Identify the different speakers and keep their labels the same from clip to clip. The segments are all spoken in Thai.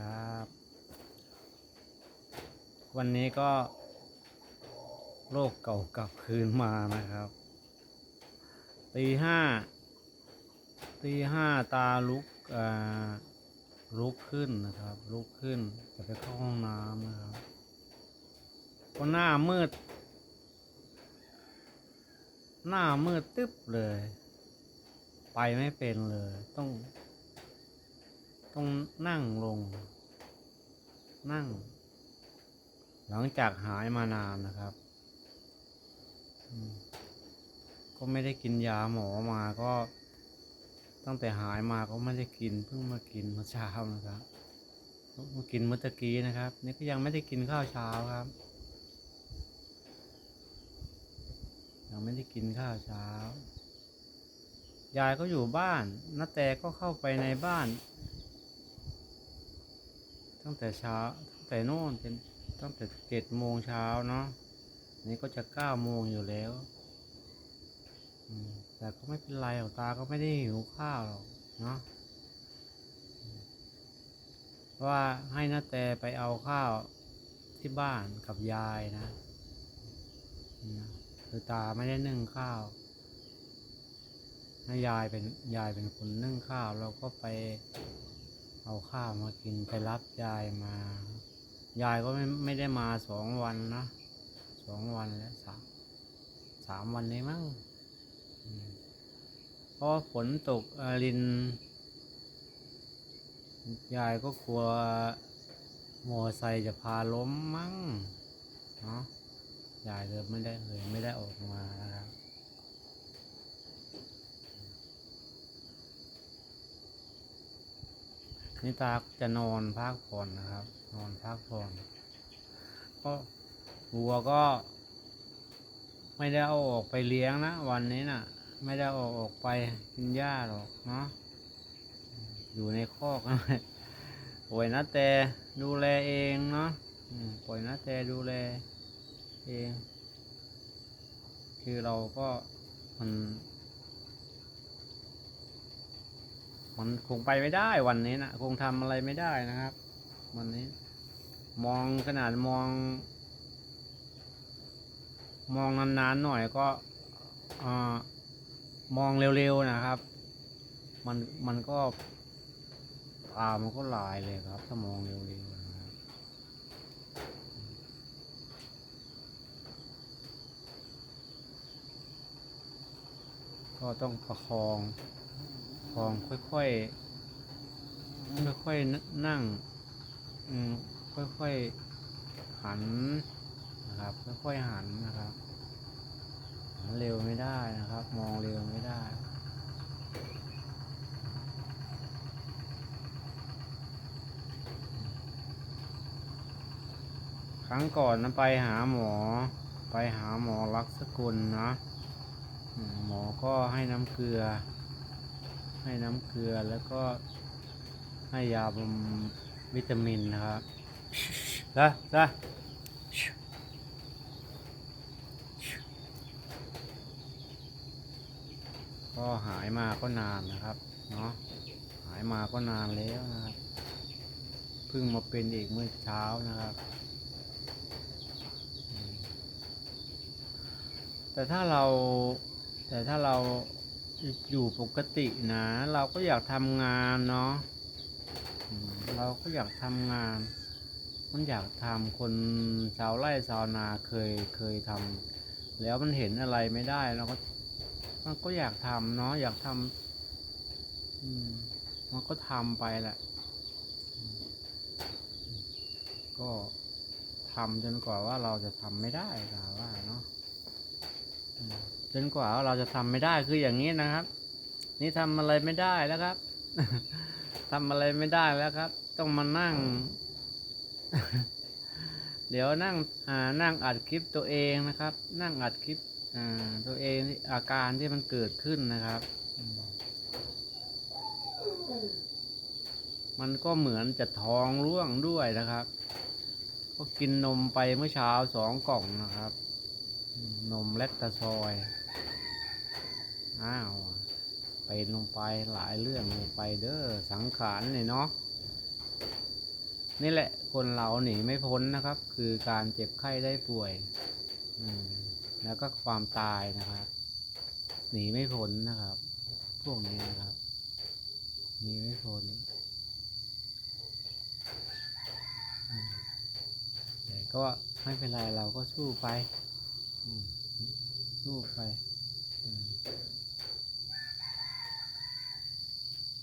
Speaker 1: ครับ วันนี้ก็โรคเก่ากลับคืนมานะครับตีห้าตีห้าตาลุกอ่าลุกขึ้นนะครับ ลุกขึ้นจะไปเข้าห้องน้ำนะครับก็หน้ามืด หน้ามืดตึ๊บเลย ไปไม่เป็นเลยต้อง ต้องนั่งลง นั่ง หลังจากหายมานานนะครับ ก็ไม่ได้กินยาหมอมาก็ ตั้งแต่หายมาก็ไม่ได้กิน เพิ่งมากินเมื่อเช้านะครับเพิ่งมากินเมื่อตะกี้นะครับ นี่ก็ยังไม่ได้กินข้าวเช้าครับ ยังไม่ได้กินข้าวเช้า ยายก็อยู่บ้านน้าแต่ก็เข้าไปในบ้าน ตั้งแต่เช้าตั้งแต่โน่นเป็นตั้งแต่เจ็ดโมงเช้าเนาะนี่ก็จะเก้าโมงอยู่แล้วแต่ก็ไม่เป็นไรหรอกตาก็ไม่ได้หิวข้าวหรอกเนาะว่าให้นาแต่ไปเอาข้าวที่บ้านกับยายนะนะคือตาไม่ได้นึ่งข้าวให้ยายเป็นยายเป็นคนนึ่งข้าวเราก็ไป เอาข้าวมากินไปรับยายมา ยายก็ไม่ไม่ได้มาสองวันนะสองวันแล้วสามสามวันนี้มั้งเพราะฝนตกอริน ยายก็กลัวมอไซค์จะพาล้มมั้งเนาะยายเลยไม่ได้เลยไม่ได้ออกมานะครับ นี่ตาจะนอนพักผ่อนนะครับ นอนพักผ่อนก็วัวก็ ไม่ได้เอาออกไปเลี้ยงนะวันนี้น่ะ ไม่ได้เอาออกไปกินหญ้าหรอกเนาะอยู่ในคอกนะปล่อยนะแต่ดูแลเองเนาะปล่อยนะแต่ดูแลเอง คือเราก็มัน มันคงไปไม่ได้วันนี้นะคงทำอะไรไม่ได้นะครับ วันนี้ มองขนาดมอง มองนานๆหน่อยก็อมองเร็วๆนะครับ มันมันก็ตามันก็ลายเลยครับ ถ้ามองเร็วๆนะครับก็ต้องประคอง คองค่อยๆค่อยๆนั่งอืมค่อยๆหันนะครับ ค่อยๆหันนะครับหันเร็วไม่ได้นะครับ มองเร็วไม่ได้ครั้งก่อนนะไปหาหมอ ไปหาหมอรักษกุลนะ หมอก็ให้น้ำเกลือ ให้น้ำเกลือแล้วก็ให้ยาบำวิตามินนะครับละละก็หายมาก็นานนะครับ เนาะหายมาก็นานแล้วนะครับเพิ่งมาเป็นอีกเมื่อเช้านะครับ แต่ถ้าเราแต่ถ้าเรา อยู่ปกตินะ เราก็อยากทำงานเนาะเราก็อยากทำงาน มันอยากทำคนชาวไร่ชาวนาเคยเคยทำแล้วมันเห็นอะไรไม่ได้เราก็มันก็อยากทำเนาะอยากทำมันก็ทำไปแหละ ก็ทำจนกว่าว่าเราจะทำไม่ได้ค่ะว่าเนาะ จนกว่าเราจะทำไม่ได้คืออย่างนี้นะครับ นี่ทำอะไรไม่ได้แล้วครับทำอะไรไม่ได้แล้วครับ ต้องมานั่ง เดี๋ยวนั่งอ่านั่งอัดคลิปตัวเองนะครับ นั่งอัดคลิปอ่าตัวเองอาการที่มันเกิดขึ้นนะครับ มันก็เหมือนจะท้องร่วงด้วยนะครับก็กินนมไปเมื่อเช้าสองกล่องนะครับ นมแลคตาซอย อ้าวเป็นลงไปหลายเรื่องลงไปเด้อสังขารเนี่ยเนาะนี่แหละคนเราหนีไม่พ้นนะครับ คือการเจ็บไข้ได้ป่วยแล้วก็ความตายนะครับ หนีไม่พ้นนะครับ พวกนี้นะครับหนีไม่พ้นแต่ก็ไม่เป็นไรเราก็สู้ไปสู้ไปอืม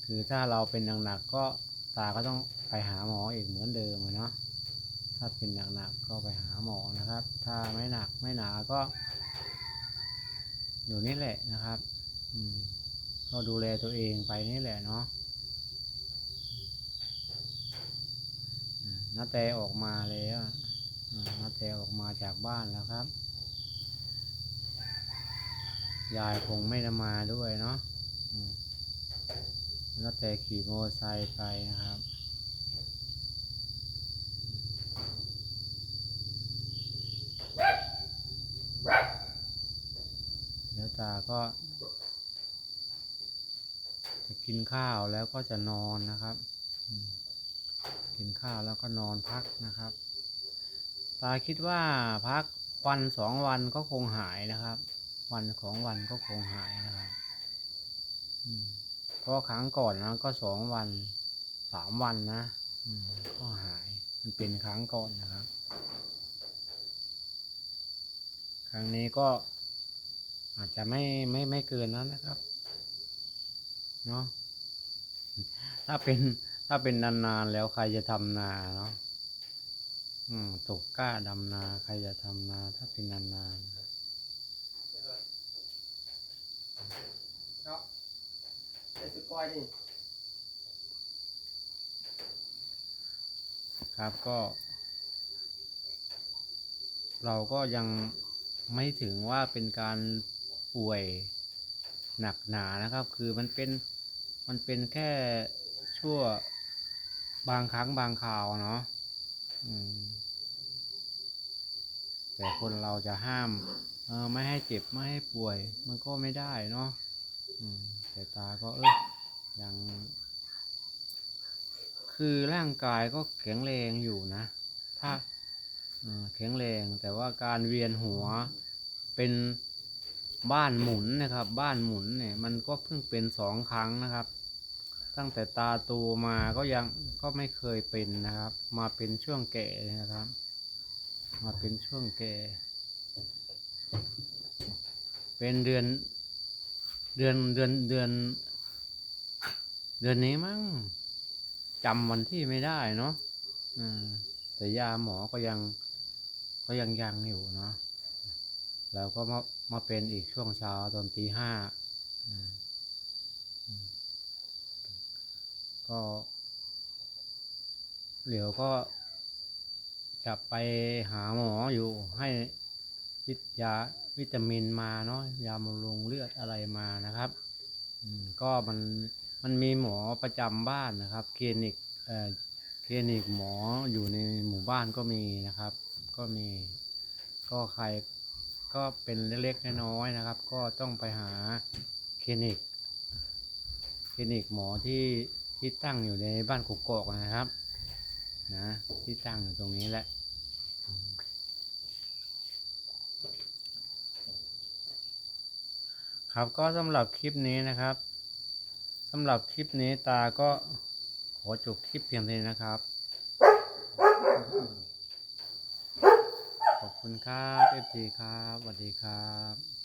Speaker 1: คือถ้าเราเป็นหนักๆก็ตาก็ต้องไปหาหมออีกเหมือนเดิมเนาะถ้าเป็นหนักๆก็ไปหาหมอนะครับ ถ้าไม่หนักไม่หนาก็อยู่นี่แหละนะครับอืมก็ดูแลตัวเองไปนี่แหละเนาะน้าแต่ออกมาแล้วอ่าน้าแต่ออกมาจากบ้านแล้วครับ ยายคงไม่ได้มาด้วยเนาะ อืมน้าแต่ขี่โมเตอร์ไซค์ไปนะครับเดี๋ยวตาก็จะกินข้าวแล้วก็จะนอนนะครับ กินข้าวแล้วก็นอนพักนะครับ ตาคิดว่าพักวันสองวันก็คงหายนะครับ วันของวันก็คงหายนะครับ อืม ราะครั้งก่อนนะก็สองวันสามวันนะอืมก็หายมันเป็นครั้งก่อนนะครับ ครั้งนี้ก็อาจจะไม่ไม่ไม่เกินนั้นนะครับเนาะถ้าเป็นถ้าเป็นนานๆแล้วใครจะทำนาเนาะอืมตกกล้าดำนา ใครจะทำนา ถ้าเป็นนาน
Speaker 2: ค รับไอ้สุดก้อยนี่
Speaker 1: ครับก็ เราก็ยังไม่ถึงว่าเป็นการป่วยหนักหนานะครับ คือมันเป็นมันเป็นแค่ชั่วบางครั้งบางคราวเนาะแต่คนเราจะห้าม เออไม่ให้เจ็บ ไม่ให้ป่วย มันก็ไม่ได้เนาะอืม แต่ตาก็เออยัง คือร่างกายก็แข็งแรงอยู่นะ ถ้าแข็งแรงแต่ว่าการเวียนหัวเป็นบ้านหมุนนะครับ บ้านหมุนเนี่ย มันก็เพิ่งเป็นสองครั้งนะครับ ตั้งแต่ตาโตูมาก็ยังก็ไม่เคยเป็นนะครับ มาเป็นช่วงแก่นะครับ มาเป็นช่วงแก่ เป็นเดือน เดือนเดือนเดือน เดือนนี้มั้งจำวันที่ไม่ได้เนาะแต่ยาหมอก็ยังก็ยังยังอยู่เนาะแล้วก็มามาเป็นอีกช่วงเช้าตอนตีห้าก็เดี๋ยวก็จะไปหาหมออยู่ให้ วิทยาวิตามินมาเนาะยาบำรุงเลือดอะไรมานะครับก็มันมันมีหมอประจำบ้านนะครับ คลินิกเอ่อคลินิกหมออยู่ในหมู่บ้านก็มีนะครับ ก็มีก็ใครก็เป็นเล็กๆน้อยๆนะครับ ก็ต้องไปหาคลินิกคลินิกหมอที่ที่ตั้งอยู่ในบ้านกกอกนะครับนะที่ตั้งอยู่ตรงนี้แหละ ครับก็สำหรับคลิปนี้นะครับสำหรับคลิปนี้ตาก็ขอจบคลิปเพียงเท่านี้นะครับ ขอบคุณครับเอฟซีครับสวัสดีครับ